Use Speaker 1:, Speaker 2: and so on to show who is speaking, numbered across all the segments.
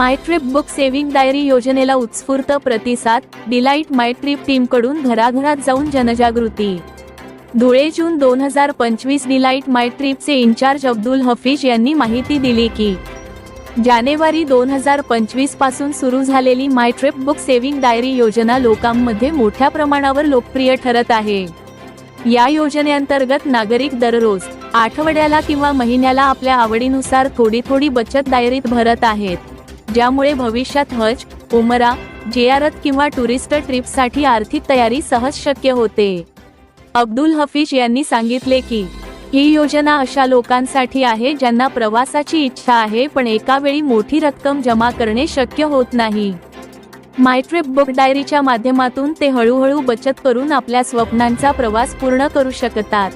Speaker 1: My trip book saving diary योजनेला उत्स्फूर्त प्रतिसाद डिलाईट माय ट्रिप टीमकडून घराघरात जाऊन जनजागृती. धुळे जून दोन हजार पंचवीस डिलाईट माय ट्रिपचे इन्चार्ज अब्दुल हफीज यांनी माहिती दिली की जानेवारी दोन हजार पंचवीसपासून सुरू झालेली my trip book saving diary योजना लोकांमध्ये मोठ्या प्रमाणावर लोकप्रिय ठरत आहे. या योजनेअंतर्गत नागरिक दररोज आठवड्याला किंवा महिन्याला आपल्या आवडीनुसार थोडी थोडी बचत डायरीत भरत आहेत. ज्यामुळे भविष्यात हज उमरा जियारत किंवा टुरिस्ट ट्रिपसाठी आर्थिक तयारी सहज शक्य होते. अब्दुल हफीज यांनी सांगितले की ही योजना अशा लोकांसाठी आहे ज्यांना प्रवासाची इच्छा आहे पण एका वेळी मोठी रक्कम जमा करणे शक्य होत नाही. मायट्रिप बुक डायरीच्या माध्यमातून ते हळूहळू बचत करून आपल्या स्वप्नांचा प्रवास पूर्ण करू शकतात.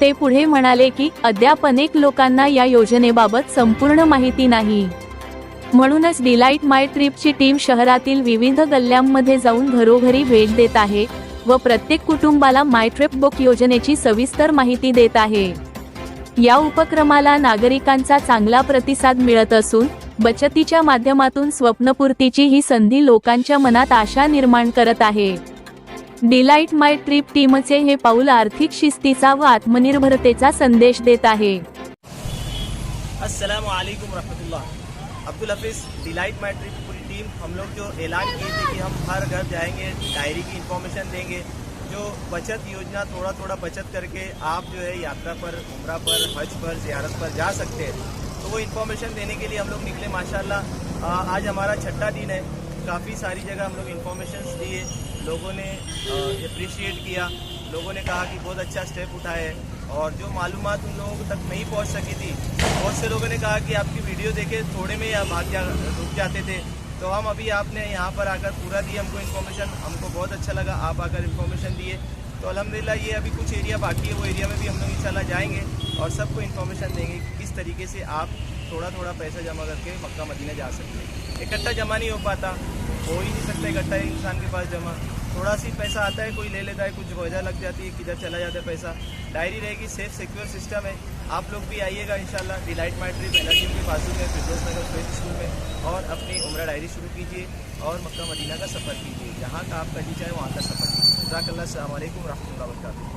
Speaker 1: ते पुढे म्हणाले की अद्याप अनेक लोकांना या योजनेबाबत संपूर्ण माहिती नाही. म्हणूनच डिलाईट माय ट्रिपची टीम शहरातील विविध गल्ल्यांमध्ये जाऊन घरोघरी भेट देत आहे व प्रत्येक कुटुंबाला माय ट्रिप बुक योजनेची सविस्तर माहिती देत आहे. या उपक्रमाला नागरिकांचा चांगला प्रतिसाद मिळत असून बचतीच्या माध्यमातून स्वप्नपूर्तीची ही संधी लोकांच्या मनात आशा निर्माण करत आहे. डिलाईट माय ट्रिप टीमचे हे पाऊल आर्थिक शिस्तीचा व आत्मनिर्भरतेचा संदेश देत आहे.
Speaker 2: Rahmatullah Abdul Hafiz delight my trip Puri team हम लोग जो ऐलान किए थे कि हम हर घर जाएँगे डायरी की इन्फॉर्मेशन देंगे जो बचत योजना थोड़ा थोड़ा बचत करके आप जो है यात्रा पर उम्र पर हज पर जियारत पर जा सकते हैं। तो वो इन्फॉर्मेशन देने के लिए हम लोग निकले माशाल्लाह। आ, आज हमारा छठा दिन है। काफ़ी सारी जगह हम लोग इन्फॉर्मेशन दिए। लोगों ने अप्रिशिएट किया। लोगों ने कहा कि बहुत अच्छा स्टेप उठाए और जो मालूम उन लोगों तक नहीं पहुँच सकी थी बहुत से लोगों ने कहा कि आपकी वीडियो देखे, थोड़े में आप जा रुक जाते थे। तो हम अभी आपने यहाँ पर आकर पूरा दिए हमको इन्फॉर्मेशन हमको बहुत अच्छा लगा, आप आकर इन्फॉर्मेशन दिए। तो अलहमदिल्ला, ये अभी कुछ एरिया बाकी है, वो एरिया में भी हम लोग इंशाल्लाह जाएँगे और सबको इन्फॉर्मेशन देंगे कि किस तरीके से आप थोड़ा थोड़ा पैसा जमा करके मक्का मदीना जा सकते हैं। इकट्ठा जमा नहीं हो पाता, हो ही नहीं सकता इकट्ठा इंसान के पास जमा। थोड़ा सी पैसा आता है, कोई ले लेता है, कुछ वजह लग जाती है किधर चला जाता है पैसा। डायरी रहेगी सेफ़ सिक्योर सिस्टम है। आप लोग भी आइएगा, इंशाल्लाह डिलाइट माई ट्रिप एनर्जी के बाजू में फिरोज नगर स्वेट स्कूल में, और अपनी उम्र डायरी शुरू कीजिए, और मक्का मदीना का सफ़र कीजिए। जहाँ का आपका जी चाहे, वहाँ का सफ़र जजाकल्ला अल्लाम वरहमल वबरकातुहू